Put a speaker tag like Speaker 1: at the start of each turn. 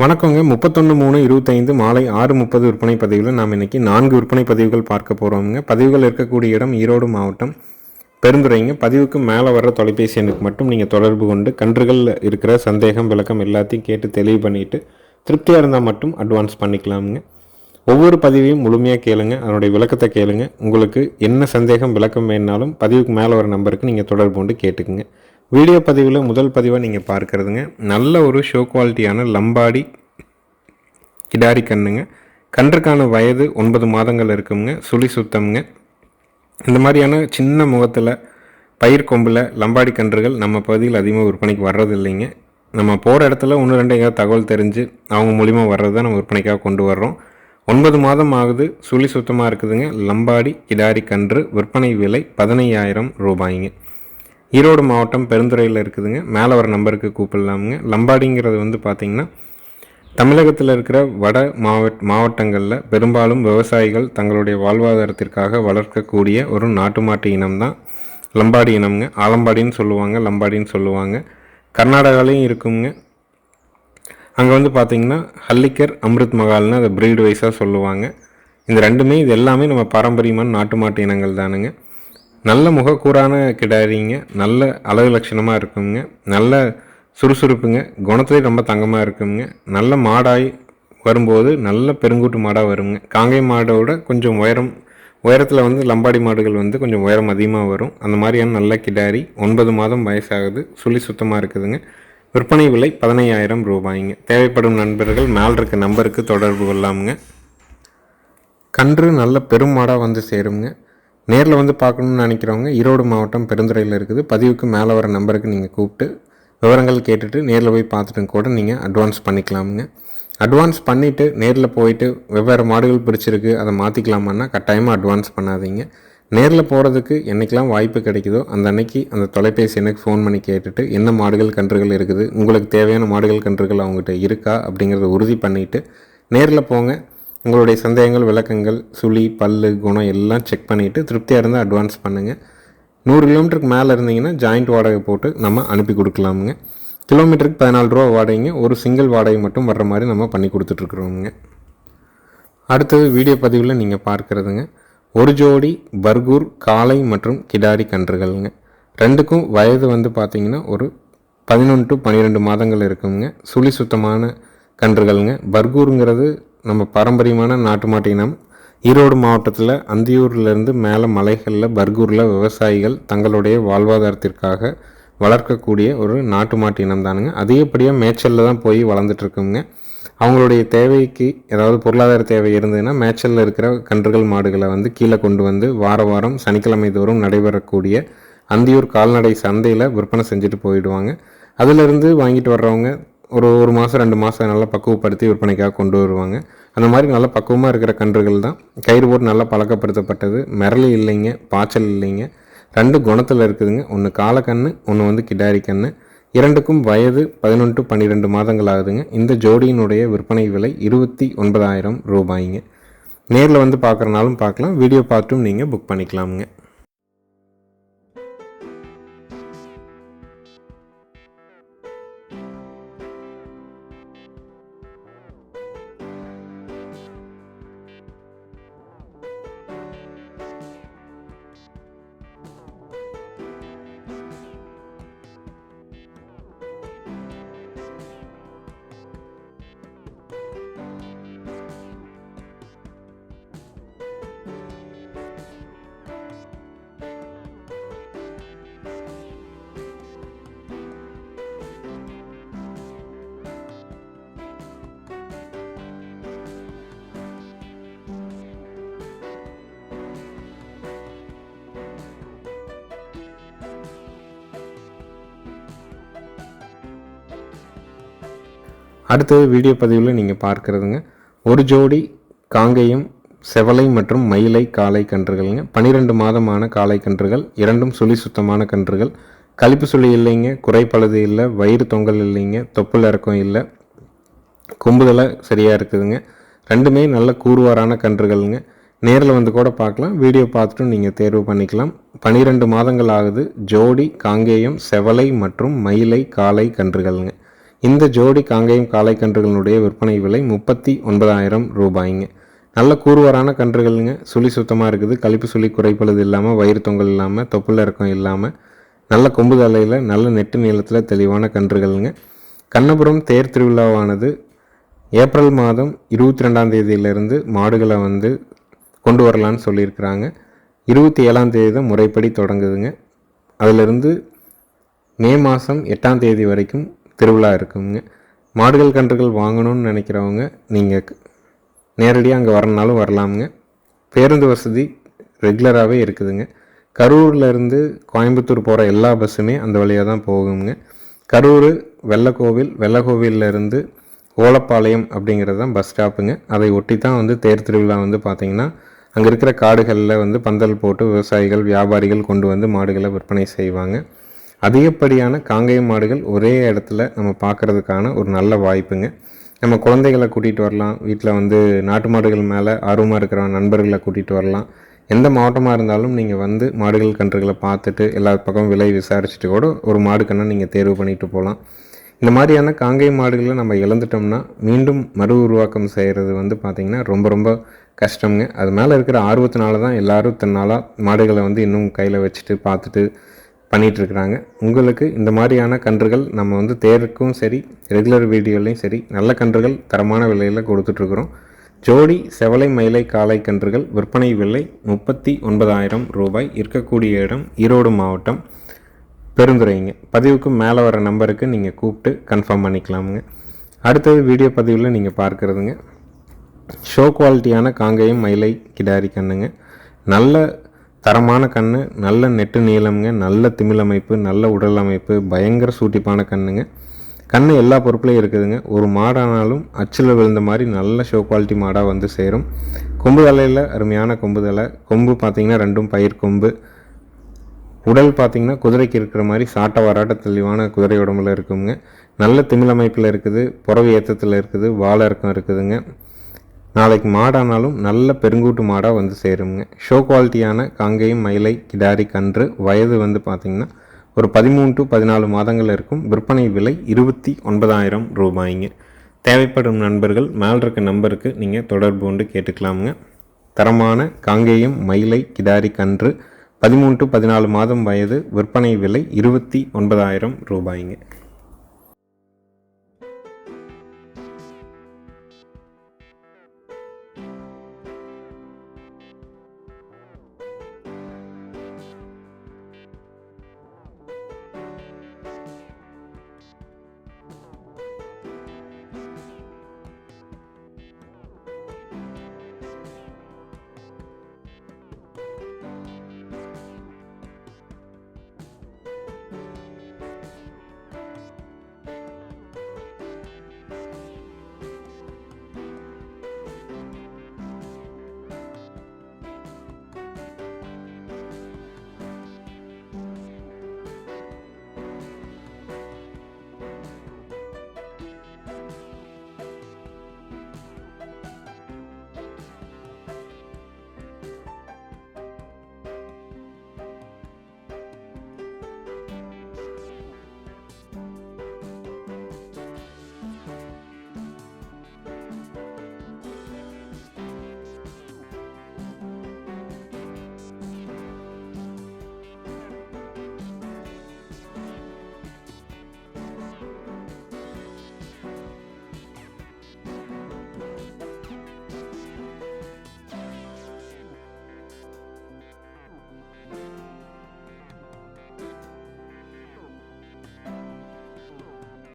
Speaker 1: வணக்கங்க. முப்பத்தொன்று மூணு இருபத்தைந்து மாலை ஆறு முப்பது விற்பனை பதிவில் நாம் இன்னைக்கு நான்கு விற்பனை பதிவுகள் பார்க்க போகிறோமுங்க பதிவுகள் இருக்கக்கூடிய இடம் ஈரோடு மாவட்டம் பெருந்துறைங்க. பதிவுக்கு மேலே வர்ற தொலைபேசி எண்ணுக்கு மட்டும் நீங்கள் தொடர்பு கொண்டு கன்றுகள் இருக்கிற சந்தேகம் விளக்கம் எல்லாத்தையும் கேட்டு தெளிவு பண்ணிவிட்டு திருப்தியாக இருந்தால் மட்டும் அட்வான்ஸ் பண்ணிக்கலாமுங்க. ஒவ்வொரு பதிவையும் முழுமையாக கேளுங்க. அதனுடைய விளக்கத்தை கேளுங்க. உங்களுக்கு என்ன சந்தேகம் விளக்கம் வேணாலும் பதிவுக்கு மேலே வர நம்பருக்கு நீங்கள் தொடர்பு கொண்டு கேட்டுக்குங்க. வீடியோ பதிவில் முதல் பதிவாக நீங்கள் பார்க்குறதுங்க. நல்ல ஒரு ஷோ குவாலிட்டியான லம்பாடி கிடாரி கண்ணுங்க. கன்றுக்கான வயது ஒன்பது மாதங்கள் இருக்குங்க. சுழி சுத்தம்ங்க. இந்த மாதிரியான சின்ன முகத்தில் பயிர் கொம்பில் லம்பாடி கன்றுகள் நம்ம பகுதியில் அதிகமாக விற்பனைக்கு வர்றது இல்லைங்க. நம்ம போகிற இடத்துல ஒன்று ரெண்டு எங்கேயாவது தகவல் தெரிஞ்சு அவங்க மூலிமா வர்றது தான் நம்ம விற்பனைக்காக கொண்டு வர்றோம். ஒன்பது மாதம் ஆகுது. சுழி சுத்தமாக இருக்குதுங்க. லம்பாடி கிடாரி கன்று விற்பனை விலை பதினையாயிரம் ரூபாய்ங்க. ஈரோடு மாவட்டம் பெருந்துறையில் இருக்குதுங்க. மேலே வர நம்பருக்கு கூப்பிடலாமுங்க. லம்பாடிங்கிறது வந்து பார்த்திங்கன்னா தமிழகத்தில் இருக்கிற வட மாவட்ட மாவட்டங்களில் பெரும்பாலும் விவசாயிகள் தங்களுடைய வாழ்வாதாரத்திற்காக வளர்க்கக்கூடிய ஒரு நாட்டு மாட்டு இனம்தான் லம்பாடி இனம்ங்க. ஆலம்பாடின்னு சொல்லுவாங்க லம்பாடின்னு சொல்லுவாங்க. கர்நாடகாலையும் இருக்குங்க. அங்கே வந்து பார்த்திங்கன்னா ஹல்லிக்கர் அம்ருத் மகால்னு அதை பிரீடு வைஸாக சொல்லுவாங்க. இந்த ரெண்டுமே இது எல்லாமே நம்ம பாரம்பரியமான நாட்டு மாட்டு இனங்கள் தானுங்க. நல்ல முகக்கூறான கிடாரிங்க. நல்ல அழகு லட்சணமாக இருக்குங்க. நல்ல சுறுசுறுப்புங்க. குணத்துலேயே ரொம்ப தங்கமாக இருக்குங்க. நல்ல மாடாய் வரும்போது நல்ல பெருங்கூட்டு மாடாக வருங்க. காங்கை மாடோட கொஞ்சம் உயரம் உயரத்தில் வந்து லம்பாடி மாடுகள் வந்து கொஞ்சம் உயரம் அதிகமாக வரும். அந்த மாதிரியான நல்ல கிடாரி ஒன்பது மாதம் வயசாகுது. சுழி சுத்தமாக இருக்குதுங்க. விற்பனை விலை பதினையாயிரம் ரூபாய்ங்க. தேவைப்படும் நண்பர்கள் மேல் இருக்க நம்பருக்கு தொடர்பு கொள்ளாமுங்க. கன்று நல்ல பெரும் மாடாக வந்து சேருங்க நேரில் வந்து பார்க்கணுன்னு நினைக்கிறவங்க ஈரோடு மாவட்டம் பெருந்துறையில் இருக்குது. பதிவுக்கு மேலே வர நம்பருக்கு நீங்கள் கூப்பிட்டு விவரங்கள் கேட்டுட்டு நேரில் போய் பார்த்துட்டு கூட நீங்கள் அட்வான்ஸ் பண்ணிக்கலாமுங்க. அட்வான்ஸ் பண்ணிவிட்டு நேரில் போயிட்டு வெவ்வேறு மாடுகள் பிடிச்சிருக்கு அதை மாற்றிக்கலாமான்னா கட்டாயமாக அட்வான்ஸ் பண்ணாதீங்க. நேரில் போகிறதுக்கு என்றைக்கெல்லாம் வாய்ப்பு கிடைக்குதோ அந்த அன்னைக்கு அந்த தொலைபேசி எனக்கு ஃபோன் பண்ணி கேட்டுட்டு என்ன மாடுகள் கன்றுகள் இருக்குது உங்களுக்கு தேவையான மாடுகள் கன்றுகள் அவங்ககிட்ட இருக்கா அப்படிங்கிறத உறுதி பண்ணிவிட்டு நேரில் போங்க. உங்களுடைய சந்தேகங்கள் விளக்கங்கள் சுழி பல்லு குணம் எல்லாம் செக் பண்ணிவிட்டு திருப்தியாக இருந்தால் அட்வான்ஸ் பண்ணுங்கள் நூறு கிலோமீட்டருக்கு மேலே இருந்தீங்கன்னா ஜாயிண்ட் வாடகை போட்டு நம்ம அனுப்பி கொடுக்கலாமுங்க. கிலோமீட்டருக்கு பதினாலு ரூபா வாடகைங்க. ஒரு சிங்கிள் வாடகை மட்டும் வர்ற மாதிரி நம்ம பண்ணி கொடுத்துட்ருக்குறோங்க அடுத்தது வீடியோ பதிவில் நீங்கள் பார்க்குறதுங்க. ஒரு ஜோடி பர்கூர் காளை மற்றும் கிடாரி கன்றுகள்ங்க. ரெண்டுக்கும் வயது வந்து பார்த்திங்கன்னா ஒரு பதினொன்று டு பன்னிரெண்டு மாதங்கள் இருக்குங்க. சுழி சுத்தமான கன்றுகள்ங்க. பர்கூருங்கிறது நம்ம பாரம்பரியமான நாட்டு மாட்டு இனம். ஈரோடு மாவட்டத்தில் அந்தியூர்லேருந்து மேலே மலைகளில் பர்கூரில் விவசாயிகள் தங்களுடைய வாழ்வாதாரத்திற்காக வளர்க்கக்கூடிய ஒரு நாட்டு மாட்டு இனம் தானுங்க அதிகப்படியாக மேய்ச்சலில் தான் போய் வளர்ந்துட்டுருக்குங்க அவங்களுடைய தேவைக்கு ஏதாவது பொருளாதார தேவை இருந்ததுன்னா மேய்ச்சலில் இருக்கிற கன்றுகள் மாடுகளை வந்து கீழே கொண்டு வந்து வார வாரம் சனிக்கிழமை தோறும் நடைபெறக்கூடிய அந்தியூர் கால்நடை சந்தையில் விற்பனை செஞ்சுட்டு போயிடுவாங்க. அதிலிருந்து வாங்கிட்டு வர்றவங்க ஒரு ஒரு மாதம் ரெண்டு மாதம் நல்லா பக்குவப்படுத்தி விற்பனைக்காக கொண்டு வருவாங்க. அந்த மாதிரி நல்லா பக்குவமாக இருக்கிற கன்றுகள் தான். கயிறு போட்டு நல்லா பழக்கப்படுத்தப்பட்டது. மிரளி இல்லைங்க பாய்ச்சல் இல்லைங்க. ரெண்டு குணத்தில் இருக்குதுங்க. ஒன்று காலக்கண்ணு ஒன்று வந்து கிடாரி கண்ணு இரண்டுக்கும் வயது பதினொன்று டு பன்னிரெண்டு மாதங்கள் ஆகுதுங்க. இந்த ஜோடியினுடைய விற்பனை விலை இருபத்தி ஒன்பதாயிரம் ரூபாய்ங்க. நேரில் வந்து பார்க்குறனாலும் பார்க்கலாம் வீடியோ பார்த்தும் நீங்கள் புக் பண்ணிக்கலாமுங்க. அடுத்தது வீடியோ பதிவில் நீங்கள் பார்க்குறதுங்க. ஒரு ஜோடி காங்கேயம் செவலை மற்றும் மயிலை காளை கன்றுகள்ங்க. பன்னிரெண்டு மாதமான காளை கன்றுகள் இரண்டும் சுழி சுத்தமான கன்றுகள். கழிப்பு சுழி இல்லைங்க குறைப்பழுது இல்லை வயிறு தொங்கல் இல்லைங்க தொப்புள் இறக்கம் இல்லை. கொம்புதலை சரியாக இருக்குதுங்க. ரெண்டுமே நல்ல கூறுவாரான கன்றுகள்ங்க. நேரில் வந்து கூட பார்க்கலாம் வீடியோ பார்த்துட்டும் நீங்கள் தேர்வு பண்ணிக்கலாம். பன்னிரெண்டு மாதங்கள் ஆகுது ஜோடி காங்கேயம் செவலை மற்றும் மயிலை காளை கன்றுகள்ங்க. இந்த ஜோடி காங்கேயம் காளை கன்றுகளுடைய விற்பனை விலை முப்பத்தி ஒன்பதாயிரம் ரூபாய்ங்க. நல்ல கூறுவரான கன்றுகள்ங்க. சுழி சுத்தமாக இருக்குது. கழிப்பு சுழி குறைப்பழுது இல்லாமல் வயிறு தொங்கல் இல்லாமல் தொப்புல இறக்கம் இல்லாமல் நல்ல கொம்பு தலையில் நல்ல நெட்டு நீளத்தில் தெளிவான கன்றுகள்ங்க. கண்ணபுரம் தேர் திருவிழாவானது ஏப்ரல் மாதம் இருபத்தி ரெண்டாம் தேதியிலிருந்து மாடுகளை வந்து கொண்டு வரலான்னு சொல்லியிருக்கிறாங்க. இருபத்தி ஏழாம் தேதி தான் முறைப்படி தொடங்குதுங்க. அதிலிருந்து மே மாதம் எட்டாம் தேதி வரைக்கும் திருவிழா இருக்குங்க. மாடுகள் கன்றுகள் வாங்கணும்னு நினைக்கிறவங்க நீங்கள் நேரடியாக அங்கே வரனாலும் வரலாமுங்க. பேருந்து வசதி ரெகுலராகவே இருக்குதுங்க. கரூர்லேருந்து கோயம்புத்தூர் போகிற எல்லா பஸ்ஸுமே அந்த வழியாக தான் போகுங்க. கரூர் வெள்ளக்கோவில் வெள்ளக்கோவிலேருந்து ஓலப்பாளையம் அப்படிங்கிறது தான் பஸ் ஸ்டாப்புங்க. அதை ஒட்டி தான் வந்து தேர் திருவிழா வந்து பார்த்திங்கன்னா அங்கே இருக்கிற காடுகளில் வந்து பந்தல் போட்டு விவசாயிகள் வியாபாரிகள் கொண்டு வந்து மாடுகளை விற்பனை செய்வாங்க. அதிகப்படியான காங்கேயம் மாடுகள் ஒரே இடத்துல நம்ம பார்க்குறதுக்கான ஒரு நல்ல வாய்ப்புங்க. நம்ம குழந்தைகளை கூட்டிகிட்டு வரலாம். வீட்டில் வந்து நாட்டு மாடுகள் மேலே ஆர்வமாக இருக்கிற நண்பர்களை கூட்டிகிட்டு வரலாம். எந்த மாவட்டமாக இருந்தாலும் நீங்கள் வந்து மாடுகள் கன்றுகளை பார்த்துட்டு எல்லா பக்கம் விலை விசாரிச்சுட்டு கூட ஒரு மாடு கண்ணை நீங்கள் தேர்வு பண்ணிட்டு போகலாம். இந்த மாதிரியான காங்கை மாடுகளை நம்ம இழந்துட்டோம்னா மீண்டும் மறு உருவாக்கம் செய்கிறது வந்து பார்த்திங்கன்னா ரொம்ப ரொம்ப கஷ்டங்க அது மேலே இருக்கிற ஆர்வத்தினால தான் எல்லோரும் தன்னாலாக மாடுகளை வந்து இன்னும் கையில் வச்சுட்டு பார்த்துட்டு பண்ணிகிட்ருக்குறாங்க உங்களுக்கு இந்த மாதிரியான கன்றுகள் நம்ம வந்து தேருக்கும் சரி ரெகுலர் வீடியோலையும் சரி நல்ல கன்றுகள் தரமான விலையில் கொடுத்துட்ருக்குறோம். ஜோடி செவலை மயிலை காளை கன்றுகள் விற்பனை விலை முப்பத்தி ஒன்பதாயிரம் ரூபாய். இருக்கக்கூடிய இடம் ஈரோடு மாவட்டம் பெருந்துரைங்க பதிவுக்கு மேலே வர நம்பருக்கு நீங்கள் கூப்பிட்டு கன்ஃபார்ம் பண்ணிக்கலாமுங்க. அடுத்தது வீடியோ பதிவில் நீங்கள் பார்க்குறதுங்க. ஷோ குவாலிட்டியான காங்கேயம் மயிலை கிடாரி கண்ணுங்க நல்ல தரமான கண் நல்ல நெட்டு நீளம்ங்க நல்ல திமிழ் அமைப்பு நல்ல உடல் அமைப்பு பயங்கர சூட்டிப்பான கண்ணுங்க. கண் எல்லா பொறுப்புலையும் இருக்குதுங்க. ஒரு மாடானாலும் அச்சில் விழுந்த மாதிரி நல்ல ஷோ குவாலிட்டி மாடாக வந்து சேரும். கொம்பு தலையில் அருமையான கொம்பு தலை. கொம்பு பார்த்திங்கன்னா ரெண்டும் பயிர் கொம்பு. உடல் பார்த்திங்கன்னா குதிரைக்கு இருக்கிற மாதிரி சாட்ட வராட்ட தெளிவான குதிரை உடம்புல இருக்குங்க. நல்ல திமிழ் அமைப்பில் இருக்குது. புறவு ஏற்றத்தில் இருக்குது. வாழை இறக்கம் இருக்குதுங்க. நாளைக்கு மாடானாலும் நல்ல பெருங்கூட்டு மாடாக வந்து சேருங்க ஷோ குவாலிட்டியான காங்கேயம் மயிலை கிடாரி கன்று வயது வந்து பார்த்திங்கன்னா ஒரு பதிமூணு டு பதினாலு மாதங்கள் இருக்கும். விற்பனை விலை இருபத்தி ஒன்பதாயிரம் ரூபாய்ங்க. தேவைப்படும் நண்பர்கள் மேல் இருக்க நம்பருக்கு நீங்கள் தொடர்பு கொண்டு கேட்டுக்கலாமுங்க. தரமான காங்கேயம் மயிலை கிடாரி கன்று பதிமூணு டு பதினாலு மாதம் வயது விற்பனை விலை இருபத்தி ஒன்பதாயிரம் ரூபாய்ங்க.